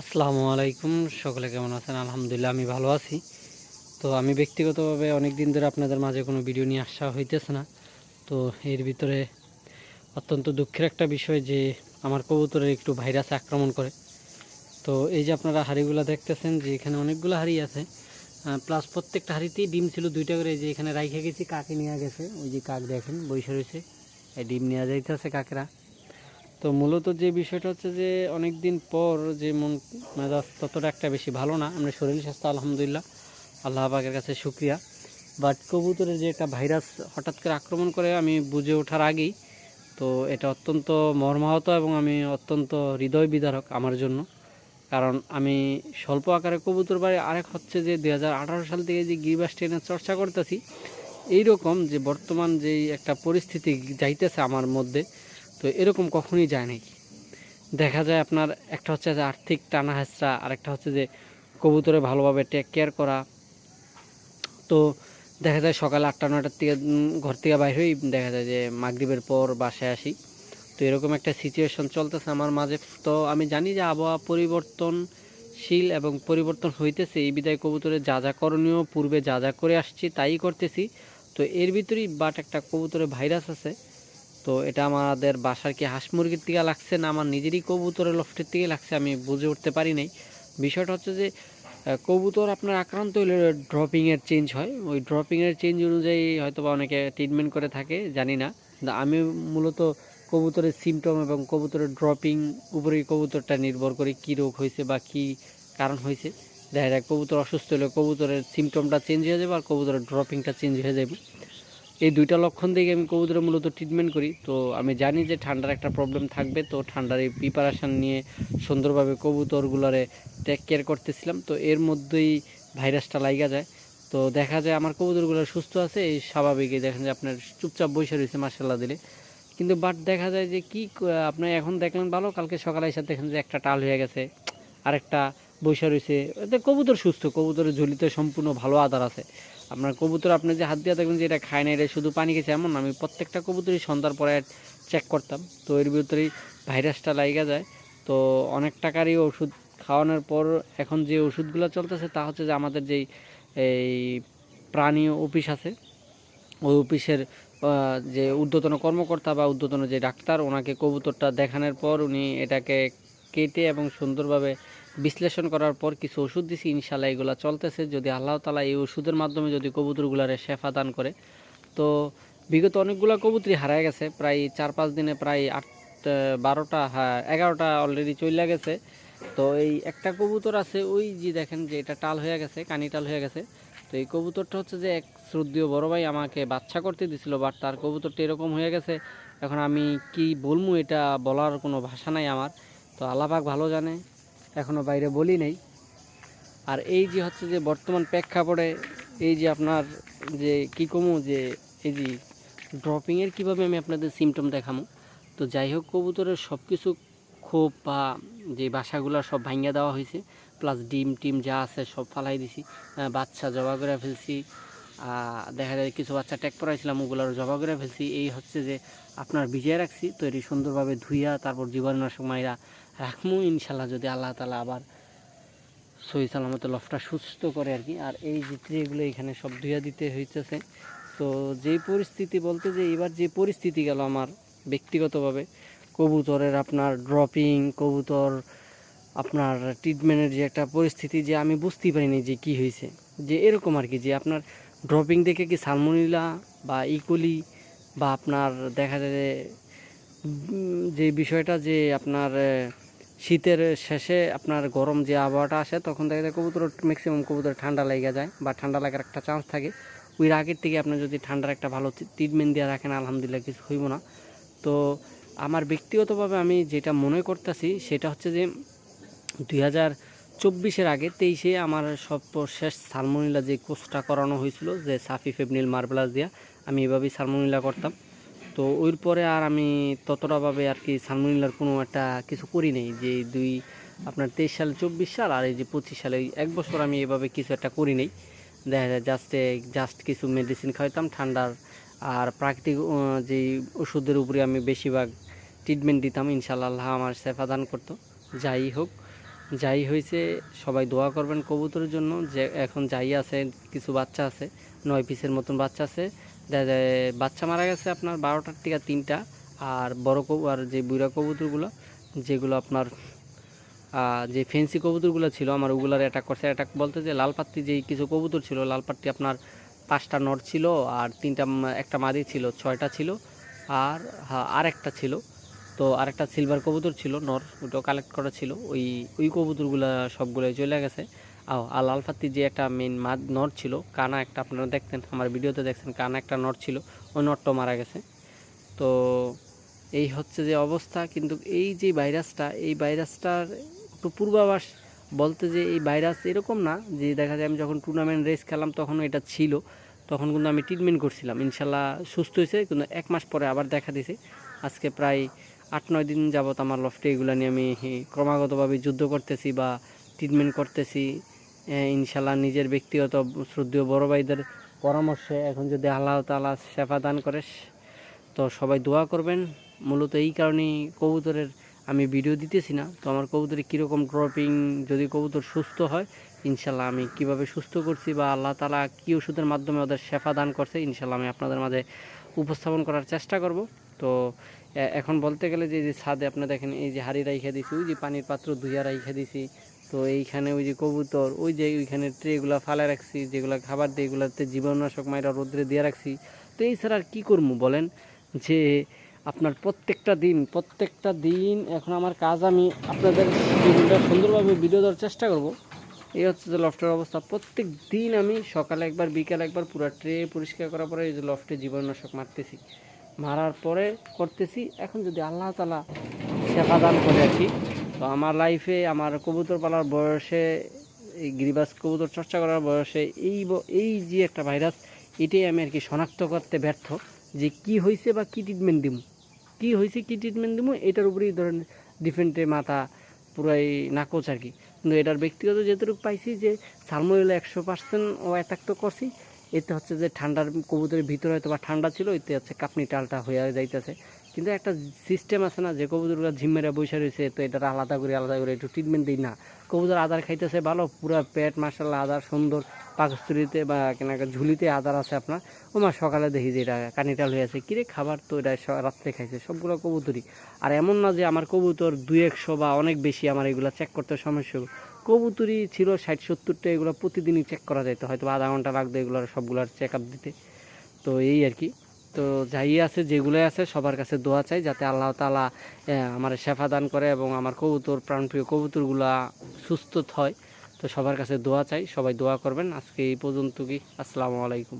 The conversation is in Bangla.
আসসালামু আলাইকুম। সকলে কেমন আছেন? আলহামদুলিল্লাহ, আমি ভালো আছি। তো আমি ব্যক্তিগতভাবে অনেক দিন ধরে আপনাদের মাঝে কোনো ভিডিও নিয়ে আসা হইতেছে না। তো এর ভিতরে অত্যন্ত দুঃখের একটা বিষয় যে, আমার কবুতরের একটু ভাইরাস আক্রমণ করে। তো এই যে আপনারা হাঁড়িগুলো দেখতেছেন যে, এখানে অনেকগুলো হাঁড়ি আছে। প্লাস প্রত্যেকটা হাঁড়িতেই ডিম ছিল দুইটা করে। যে এখানে রাইখে গেছি, কাকে নিয়ে গেছে? ওই যে কাক দেখেন বৈশা রয়েছে এই ডিম নেওয়া যাইতেছে কাকেরা। তো মূলত যে বিষয়টা হচ্ছে যে অনেক দিন পর যে মন মেজাজ ততটা একটা বেশি ভালো না, আমরা শরীর স্বাস্থ্য আলহামদুলিল্লাহ, আল্লাহ পাকের কাছে শুক্রিয়া। বাট কবুতরের যে একটা ভাইরাস হঠাৎ করে আক্রমণ করে আমি বুঝে ওঠার আগেই, তো এটা অত্যন্ত মর্মাহত এবং আমি অত্যন্ত হৃদয় বিদারক আমার জন্য। কারণ আমি স্বল্প আকারে কবুতর বাড়ি, আরেক হচ্ছে যে দু হাজার আঠারো সাল থেকে যে গিরিবাস ট্রেনের চর্চা করতেছি, এইরকম যে বর্তমান যেই একটা পরিস্থিতি যাইতেছে আমার মধ্যে তো এরকম কখনই যায় নাকি? দেখা যায় আপনার একটা হচ্ছে যে আর্থিক টানা হেঁচড়া, আরেকটা হচ্ছে যে কবুতরে ভালোভাবে টেক কেয়ার করা। তো দেখা যায় সকাল আটটা নটার থেকে ঘর থেকে বাইর হই, দেখা যায় যে মাগরিবের পর বাসায় আসি। তো এরকম একটা সিচুয়েশন চলতেছে আমার মাঝে। তো আমি জানি যে আবহাওয়া পরিবর্তনশীল এবং পরিবর্তন হইতেছে। এই বিদায় কবুতরের যা যা করণীয়, পূর্বে যা যা করে আসছি তাই করতেছি। তো এর ভিতরেই বাট একটা কবুতরে ভাইরাস আছে। তো এটা আমাদের বাসার কি হাঁস মুরগির থেকে লাগছে না আমার নিজেরই কবুতরের লফটের থেকে লাগছে আমি বুঝে উঠতে পারি নাই। বিষয়টা হচ্ছে যে কবুতর আপনার আক্রান্ত হলে ড্রপিংয়ের চেঞ্জ হয়। ওই ড্রপিংয়ের চেঞ্জ অনুযায়ী হয়তো বা অনেকে ট্রিটমেন্ট করে থাকে, জানি না। আমি মূলত কবুতরের সিমটম এবং কবুতরের ড্রপিং উপরেই কবুতরটা নির্ভর করে কী রোগ হয়েছে বা কী কারণ হয়েছে। দেখা যায় কবুতর অসুস্থ হলে কবুতরের সিমটমটা চেঞ্জ হয়ে যাবে আর কবুতরের ড্রপিংটা চেঞ্জ হয়ে যাবে। এই দুইটা লক্ষণ দেখে আমি কবুতরের মূলত ট্রিটমেন্ট করি। তো আমি জানি যে ঠান্ডার একটা প্রবলেম থাকবে, তো ঠান্ডার এই প্রিপারেশান নিয়ে সুন্দরভাবে কবুতরগুলোরে টেক কেয়ার করতেছিলাম। তো এর মধ্যেই ভাইরাসটা লাইগা যায়। তো দেখা যায় আমার কবুতরগুলো সুস্থ আছে, এই স্বাভাবিকই দেখেন যে আপনার চুপচাপ বসে রয়েছে মার্শাল্লাহ দিলে। কিন্তু বাট দেখা যায় যে কি ক- আপনি এখন দেখলেন ভালো, কালকে সকালে এসে দেখেন যে একটা টাল হয়ে গেছে, আরেকটা বৈশা রয়েছে। কবুতর সুস্থ, কবুতরের ঝুলিতে সম্পূর্ণ ভালো আদার আছে। আপনার কবুতর আপনি যে হাত দিয়ে দেখবেন যে এটা খায় না, এটা শুধু পানি খেয়েছে এমন। আমি প্রত্যেকটা কবুতরই সন্ধ্যার পরে চেক করতাম তো এর ভিতরেই ভাইরাসটা লাইগা যায় তো অনেক টাকারই ওষুধ খাওয়ানোর পর এখন যে ওষুধগুলো চলতেছে তা হচ্ছে যে আমাদের যেই, এই প্রাণী অফিস আছে, ওই অফিসের যে ঊর্ধ্বতন কর্মকর্তা বা ঊর্ধ্বতন যে ডাক্তার, ওনাকে কবুতরটা দেখানোর পর উনি এটাকে কেটে এবং সুন্দরভাবে বিশ্লেষণ করার পর কিছু ওষুধ দিছি ইনশাল্লাহ এগুলো চলতেছে। যদি আল্লাহ তালা এই ওষুধের মাধ্যমে যদি কবুতরগুলারে শেফা দান করে। তো বিগত অনেকগুলো কবুতরই হারায় গেছে, প্রায় চার পাঁচ দিনে প্রায় আট, বারোটা হ্যাঁ এগারোটা অলরেডি চলে গেছে। তো এই একটা কবুতর আছে, ওই যে দেখেন যে এটা টাল হয়ে গেছে, কানি টাল হয়ে গেছে। তো এই কবুতরটা হচ্ছে যে এক শ্রদ্ধীয় বড় ভাই আমাকে বাচ্চা করতে দিছিল বাট তার কবুতরটা এরকম হয়ে গেছে। এখন আমি কি বলব এটা বলার কোনো ভাষা নাই আমার। তো আল্লাপাক ভালো জানে। এখনও বাইরে বলি নেই। আর এই যে হচ্ছে যে বর্তমান প্রেক্ষাপটে এই যে আপনার যে কী কমু যে এই যে ড্রপিংয়ের কীভাবে আমি আপনাদের সিমটম দেখামো, তো যাই হোক কবুতরের সব কিছু খোপ বা যে বাসাগুলো সব ভাঙ্গা দেওয়া হয়েছে প্লাস ডিম টিম যা আছে সব ফালাই দিছি বাচ্চা জবা করে ফেলছি দেখা যায় কিছু বাচ্চা ট্যাগ করাইছিলাম ওগুলোর জবা করে ফেলছি। এই হচ্ছে যে আপনার ভিজিয়ে রাখছি তো এটি সুন্দরভাবে ধুইয়া তারপর জীবাণুনাশক মাইরা রাখমু ইনশাল্লাহ যদি আল্লাহ তালা আবার সহি সালামতে লফটা সুস্থ করে আর কি। আর এই যে ট্রেগুলো এখানে সব ধুইয়া দিতে হইতেছে। তো যেই পরিস্থিতি বলতে যে এবার যে পরিস্থিতি গেল আমার ব্যক্তিগতভাবে, কবুতরের আপনার ড্রপিং কবুতর আপনার ট্রিটমেন্টের যে একটা পরিস্থিতি যে আমি বুঝতেই পারিনি যে কি হয়েছে যে এরকম আর কি, যে আপনার ড্রপিং দেখে কি সালমোনিলা বা ইকোলি বা আপনার দেখা যায় যে বিষয়টা যে আপনার শীতের শেষে আপনার গরম যে আবহাওয়াটা আসে, তখন দেখা যায় কবুতর ম্যাক্সিমাম কবুতর ঠান্ডা লেগে যায় বা ঠান্ডা লাগার একটা চান্স থাকে। ওই আগের থেকে আপনি যদি ঠান্ডার একটা ভালো ট্রিটমেন্ট দিয়ে রাখেন, আলহামদুলিল্লাহ কিছু হইব না। তো আমার ব্যক্তিগতভাবে আমি যেটা মনে করতেছি, সেটা হচ্ছে যে দুই হাজার চব্বিশের আগে তেইশে আমার সর্বশেষ সালমোনিলা যে কোর্সটা করানো হয়েছিল, যে সাফি ফেবনিল মার্বেলাস দিয়া, আমি এভাবেই সালমোনিলা করতাম। তো ওর পরে আর আমি ততটাভাবে আর কি সালমোনিলার কোনো একটা কিছু করি নাই যে দুই, আপনার তেইশ সাল, চব্বিশ সাল আর এই যে পঁচিশ সালে এক বছর আমি এভাবে কিছু একটা করি নাই। দেখা যায় জাস্টে জাস্ট কিছু মেডিসিন খাইতাম ঠান্ডার আর প্রাকৃতিক যেই ওষুধের উপরে আমি বেশিরভাগ ট্রিটমেন্ট দিতাম ইনশাল্লাহ আমার সেফা দান করতো। যাই হোক, যাই হয়েছে, সবাই দোয়া করবেন কবুতরের জন্য যে এখন যাই আছে, কিছু বাচ্চা আছে, নয় পিসের মতন বাচ্চা আছে। বাচ্চা মারা গেছে আপনার বারোটার থেকে তিনটা, আর বড় আর যে বুড়া কবুতরগুলো, যেগুলো আপনার যে ফেন্সি কবুতরগুলো ছিল, আমার ওগুলার অ্যাটাক করছে। অ্যাটাক বলতে যে লাল পাত্তি যেই কিছু কবুতর ছিল, লাল পাত্তি আপনার পাঁচটা নট ছিল, আর তিনটা একটা মাদি ছিল, ছয়টা ছিল, আর আর একটা ছিল। তো আরেকটা সিলভার কবুতর ছিল, নর ওটাও কালেক্ট করা ছিল। ওই ওই কবুতরগুলো সবগুলোই চলে গেছে। লাল পাত্তি যে একটা মেন মা নর ছিল, কানা একটা, আপনারা দেখতেন, আমার ভিডিওতে দেখছেন, কানা একটা নর ছিল, ওই নটটাও মারা গেছে। তো এই হচ্ছে যে অবস্থা, কিন্তু এই যে ভাইরাসটা, এই ভাইরাসটার একটু পূর্বাভাস বলতে যে এই ভাইরাস এরকম না, যে দেখা যায় আমি যখন টুর্নামেন্ট রেস খেলাম তখন এটা ছিল, তখন কিন্তু আমি ট্রিটমেন্ট করছিলাম। ইনশাল্লাহ সুস্থ হয়েছে, কিন্তু এক মাস পরে আবার দেখা দিছে। আজকে প্রায় আট নয় দিন যাবত আমার লফটে এগুলো নিয়ে আমি ক্রমাগতভাবে যুদ্ধ করতেছি বা ট্রিটমেন্ট করতেছি। ইনশাল্লাহ নিজের ব্যক্তিগত শ্রদ্ধেয় বড় ভাইদের পরামর্শে এখন যদি আল্লাহ তালা সেবা দান করে, তো সবাই দোয়া করবেন। মূলত এই কারণেই কবুতরের আমি ভিডিও দিতেছি না। তো আমার কবুতরের কীরকম ড্রপিং যদি কবুতর সুস্থ হয়, ইনশাল্লাহ আমি কীভাবে সুস্থ করছি বা আল্লাহ তালা কী ওষুধের মাধ্যমে ওদের শেফা দান করছে, ইনশাল্লাহ আমি আপনাদের মাঝে উপস্থাপন করার চেষ্টা করব। তো এখন বলতে গেলে যে যে ছাদে আপনি দেখেন, এই যে হাড়ি রাইখে দিছি, ওই যে পানির পাত্র ধুইয়া রাইখে দিছি তো এইখানে ওই যে কবুতর, ওই যে ওইখানে ট্রেগুলো ফালে রাখছি, যেগুলো খাবার দিয়ে এগুলোতে জীবাণুনাশক মাইরা রোদ্রে দিয়ে রাখছি। তো এই ছাড়া আর কী করব বলেন? যে আপনার প্রত্যেকটা দিন প্রত্যেকটা দিন এখন আমার কাজ আমি আপনাদের সুন্দরভাবে ভিডিও দেওয়ার চেষ্টা করব। এই হচ্ছে যে লফটের অবস্থা। প্রত্যেক দিন আমি সকালে একবার, বিকালে একবার পুরো ট্রে পরিষ্কার করার পরে এই যে লফটে জীবাণুনাশক মারতেছি। মারার পরে করতেছি। এখন যদি আল্লাহ তালা সেবা দান করে কি তো আমার লাইফে আমার কবুতর পালার বয়সে, এই গিরিবাস কবুতর চর্চা করার বয়সে, এই এই যে একটা ভাইরাস এটাই আমি আর কি শনাক্ত করতে ব্যর্থ যে কি হয়েছে বা কি ট্রিটমেন্ট দিব কি হয়েছে কি ট্রিটমেন্ট দিব এটার উপরেই ধরেন ডিফেন্টে মাথা পুরাই নাকচ আর কি। কিন্তু এটার ব্যক্তিগত যেটুকু পাইছি যে সালমোনেলা একশো পার্সেন্ট ও অ্যাটাক তো করছি, এতে হচ্ছে যে ঠান্ডার কবুতরের ভিতরে হয়তো বা ঠান্ডা ছিল, এতে হচ্ছে কাপনি টালটা হয়ে যাইতেছে। কিন্তু একটা সিস্টেম আছে না যে কবুতরগুলো ঝিমেরা বসে রয়েছে, তো এটা আলাদা করে আলাদা করে একটু ট্রিটমেন্ট দিই না। কবুতর আদার খাইতেছে ভালো, পুরো পেট মাসাল্লাহ আদার সুন্দর, পাকস্থলিতে বা কেনা ঝুলিতে আদার আছে আপনার। ও মা, সকালে দেখি যে এটা কানিটাল হয়ে আছে। কিরে খাবার তো এটা রাত্রে খাইছে, সবগুলো কবুতরই। আর এমন না যে আমার কবুতর দুই একশো বা অনেক বেশি আমার এগুলো চেক করতে সমস্যা। কবুতরই ছিল ষাট সত্তরটা এগুলো প্রতিদিনই চেক করা যেত হয়তো আধা ঘণ্টা লাগতো এগুলোর সবগুলোর চেক আপ দিতে। তো এই আর কি। তো যাই আছে, যেগুলোই আছে, সবার কাছে দোয়া চাই যাতে আল্লাহ তালা আমার সেফা দান করে এবং আমার কবুতর, প্রাণপ্রিয় কবুতরগুলা সুস্থ হয়। তো সবার কাছে দোয়া চাই, সবাই দোয়া করবেন। আজকে এই পর্যন্ত কি আসসালামু আলাইকুম।